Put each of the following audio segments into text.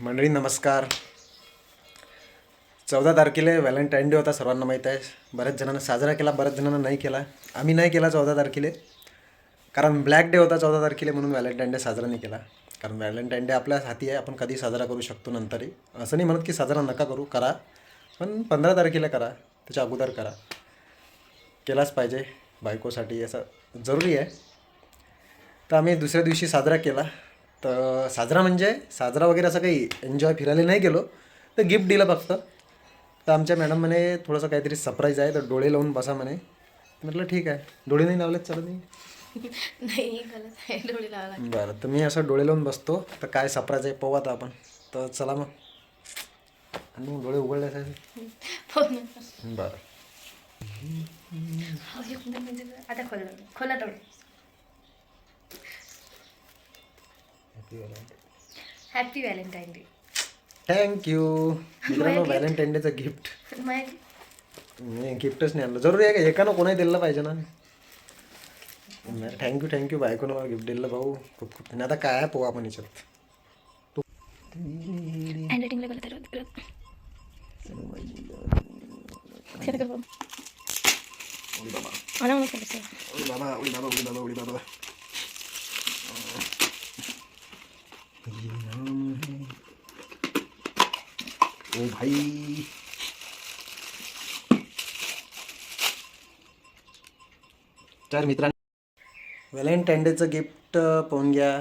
मंडळी नमस्कार. चौदा तारखेला व्हॅलेंटाईन डे होता सर्वांना माहीत आहे. बऱ्याच जणांना साजरा केला बऱ्याच जणांना नाही केला. आम्ही नाही केला चौदा तारखेला. कारण ब्लॅक डे होता चौदा तारखेला म्हणून व्हॅलेंटाईन डे साजरा नाही केला. कारण व्हॅलेंटाईन डे आपल्या हाती आहे आपण कधी साजरा करू शकतो नंतरही. असं नाही म्हणत की साजरा नका करू करा. पण पंधरा तारखेला करा त्याच्या अगोदर करा. केलाच पाहिजे बायकोसाठी असं जरुरी आहे. तर आम्ही दुसऱ्या दिवशी साजरा केला. तर साजरा म्हणजे साजरा वगैरे असं काही एन्जॉय फिरायला नाही गेलो. तर गिफ्ट दिलं फक्त. तर आमच्या मॅडम म्हणे थोडंसं काहीतरी सरप्राईज आहे तर डोळे लावून बसा म्हणे. म्हटलं ठीक आहे. डोळे नाही लावलेत चालत नाही डोळे लावा. बरं तर मी असं डोळे लावून बसतो. तर काय सरप्राईज आहे पाहू आता आपण. तर चला मग. आणि मग डोळे उघडले. बरं. म्हणजे आता खोला खोला डोळे happy valentine day thank you मित्रांनो व्हॅलेंटाईन डेचं गिफ्ट मी गिफ्टच नाही आणलं. जरुरी आहे का? एकानं कोणाही दिलं पाहिजे ना? थँक्यू थँक्यू बायकोनं मला गिफ्ट दिलं भाऊ. खूप खूप. आणि आता काय आहे पोहा आपण याच्यात. बाबा. बाबा बाबा बाबा. ओ भाई तर मित्रांनो. व्हॅलेंटाईन डेचं गिफ्ट पाहून घ्या.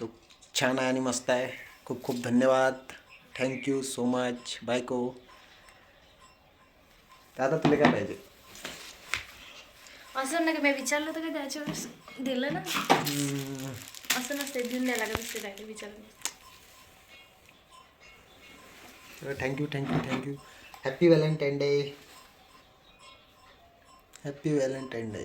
तो छान आहे आणि मस्त आहे. खूप खूप धन्यवाद. थँक्यू सो मच बायको तर आता तुला काय पाहिजे? असं ना की? मी विचारलं होतं का त्याच्या वेळेस दिलं ना. असं नसते देऊन द्यायला लागत असते काय विचारलं thank you thank you thank you happy valentine day happy valentine day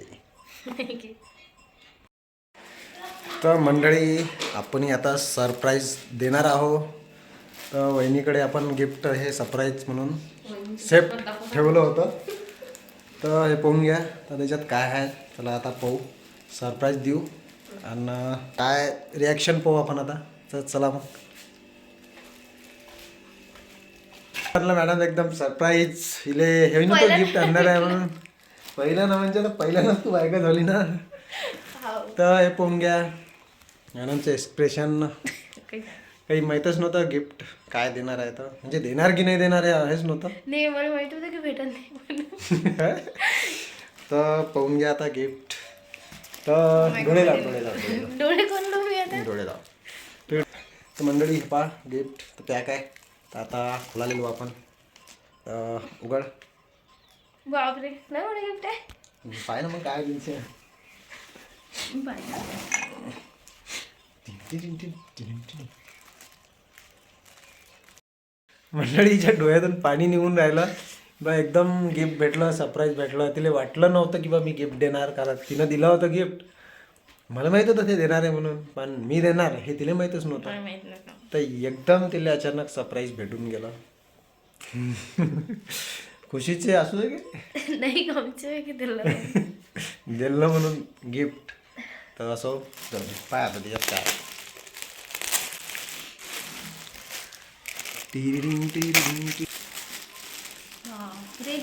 तर मंडळी आपण आता सरप्राईज देणार आहोत. तर वहिनीकडे आपण गिफ्ट हे सरप्राईज म्हणून. सेफ ठेवलं होतं. तर हे पाहून घ्या. तर त्याच्यात काय आहे चला आता पाहू. सरप्राईज देऊ. आणि काय रिॲक्शन पाहू आपण आता? तर चला मग. म्हटलं मॅडम एकदम सरप्राईज हिले हे ना तो गिफ्ट आणणार आहे म्हणून. पहिलं ना म्हणजे ना पहिल्यानंच तू बायका झाली ना. तर हे पाहून घ्या. मॅडमचं एक्सप्रेशन काही. माहीतच नव्हतं गिफ्ट काय देणार आहे तर. म्हणजे देणार की नाही देणार आहे हेच नव्हतं. नाही मला माहीत होतं की भेटत नाही म्हणून. तर पाहून घ्या आता गिफ्ट तर डोळे लाव डोळे लाव डोळे लाव. डोळे कोण लावू मी आता डोळे लाव. तर मंडळी हे पहा गिफ्ट तर पॅक आहे तर आता खुलालेलो आपण. उघड. बापरे नाही गिफ्ट आहे? पाय ना मग काय बाय. मंडळीच्या डोळ्यातून पाणी निघून राहिलं. बा एकदम गिफ्ट भेटलं सरप्राईज भेटलं. तिला वाटलं नव्हतं की बा मी गिफ्ट देणार कारण तिनं दिलं होतं गिफ्ट मला माहीत होतं ते देणार आहे म्हणून पण मी देणार हे तिला माहीतच नव्हतं. तर एकदम तिला अचानक सरप्राईज भेटून गेलं. खुशीचे असू दे की? नाही दिलं म्हणून गिफ्ट तर असो. पाय आता त्याच्यात काय. टिरिरिंग, टिरिरिंग, टिरिरिंग. बापरे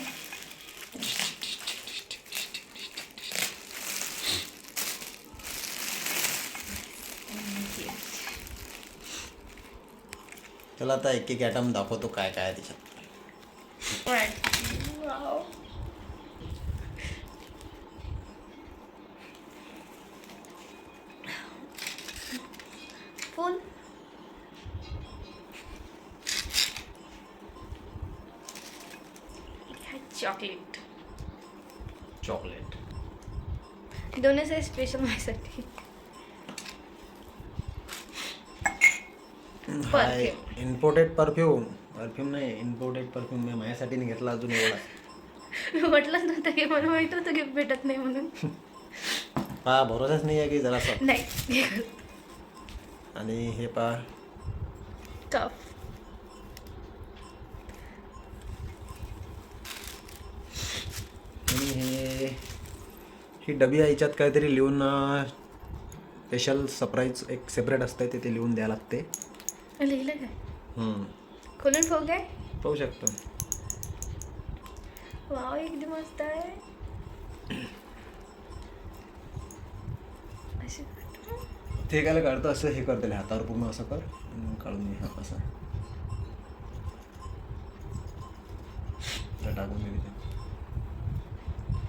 त्याला आता एक एक ॲटम दाखवतो काय काय आहे त्याच्यात. वाव. फुल चॉकलेट चॉकलेट दोन्ही स्पेशल माझ्यासाठी. हाय इम्पोर्टेड परफ्यूम परफ्यूम नाही इम्पोर्टेड परफ्यूम मी माझ्यासाठी नाही घेतला अजून एवढा. मी म्हटलंच नव्हतं की मला माहीत होतं गिफ्ट भेटत नाही म्हणून. पहा भरोसाच नाही आहे की जरासा? नाही. आणि हे पहा. टफ आणि हे ही डबी आहे याच्यात काहीतरी लिहून स्पेशल सरप्राईज एक सेपरेट असतं ते ते लिहून द्यावं लागते. लिहिलं काय हम्म. खोलून ठेवू काय? पाहू शकतो. वाव एकदम मस्त आहे. अशी ते काय काढतं असं हे कर त्याला हातावर पूर्ण असं कर. आणि काढून घे हा असं. तर टाकून दे तिथे.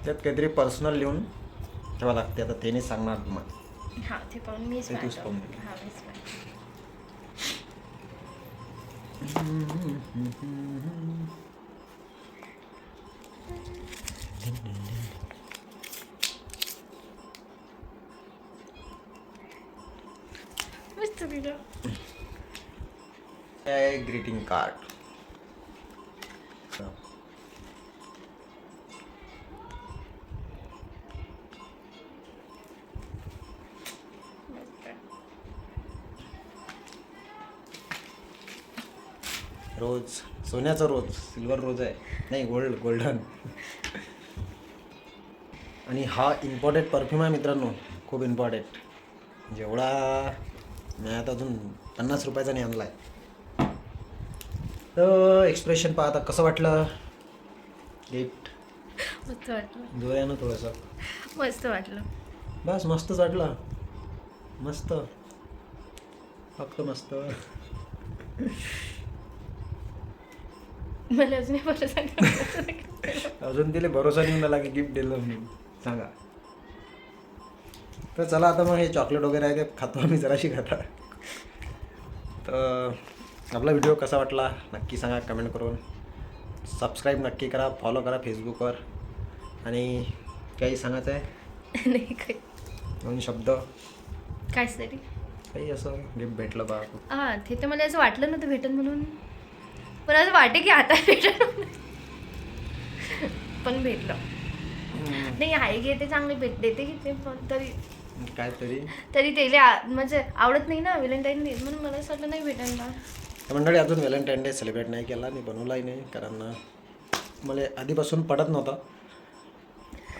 त्यात काहीतरी पर्सनल लिहून ठेवा लागते. आता त्याने सांगणार तुम्हाला हा ते पाहून मीच ते तूच पाहतो. पाहून घे. हा मीच पाहतो मस्त लिहिलं ग्रीटिंग कार्ड रोज सोन्याचा रोज सिल्वर रोज आहे. नाही गोल्ड गोल्डन. आणि हा इम्पॉर्टंट परफ्यूम आहे मित्रांनो खूप इम्पॉर्टंट जेवढा मी आता अजून पन्नास रुपयाचा नाही आणला आहे तर एक्सप्रेशन पाहता कसं वाटलं? गिफ्ट मस्त वाटलं. जोरानं थोडंसं. मस्त वाटलं. बस मस्तच वाटलं. मस्त. फक्त मस्त. मला अजून बरं सांगा अजून तिला भरोसा नाही मला की गिफ्ट दिलं म्हणून. सांगा. तर चला आता मग हे चॉकलेट वगैरे आहे ते खातो आम्ही जराशी खाता तर आपला व्हिडिओ कसा वाटला? नक्की सांगा कमेंट करून. सबस्क्राईब नक्की करा फॉलो करा फेसबुकवर आणि काही सांगायचं आहे नाही काही. दोन शब्द. काहीच तरी काही असं गिफ्ट भेटलं बा. हा ते तर मला असं वाटलं नव्हतं भेटन म्हणून. पण असं वाटे की आता म्हणून. पण भेटलं. नाही आहे की ते चांगले भेट देते की ते पण तरी. काय तरी तरी त्याला म्हणजे आवडत नाही ना व्हॅलेंटाईन डे म्हणून मला असं वाटलं नाही भेटेल तर मंडळी अजून व्हॅलेंटाईन डे सेलिब्रेट नाही केला आणि बनवलाही नाही कारण मला आधीपासून पडत नव्हता.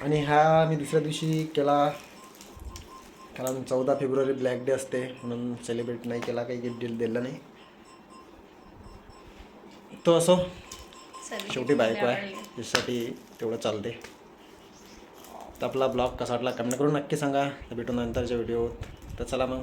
आणि हा मी दुसऱ्या दिवशी केला कारण चौदा फेब्रुवारी ब्लॅक डे असते म्हणून सेलिब्रेट नाही केला काही गिफ्ट दिलं नाही. तो असो. शेवटी बायको आहे. त्यासाठी तेवढं चालते. तर आपला ब्लॉग कसा वाटला कमेंट करून नक्की सांगा. तर भेटू नंतरच्या व्हिडिओत. तर चला मग.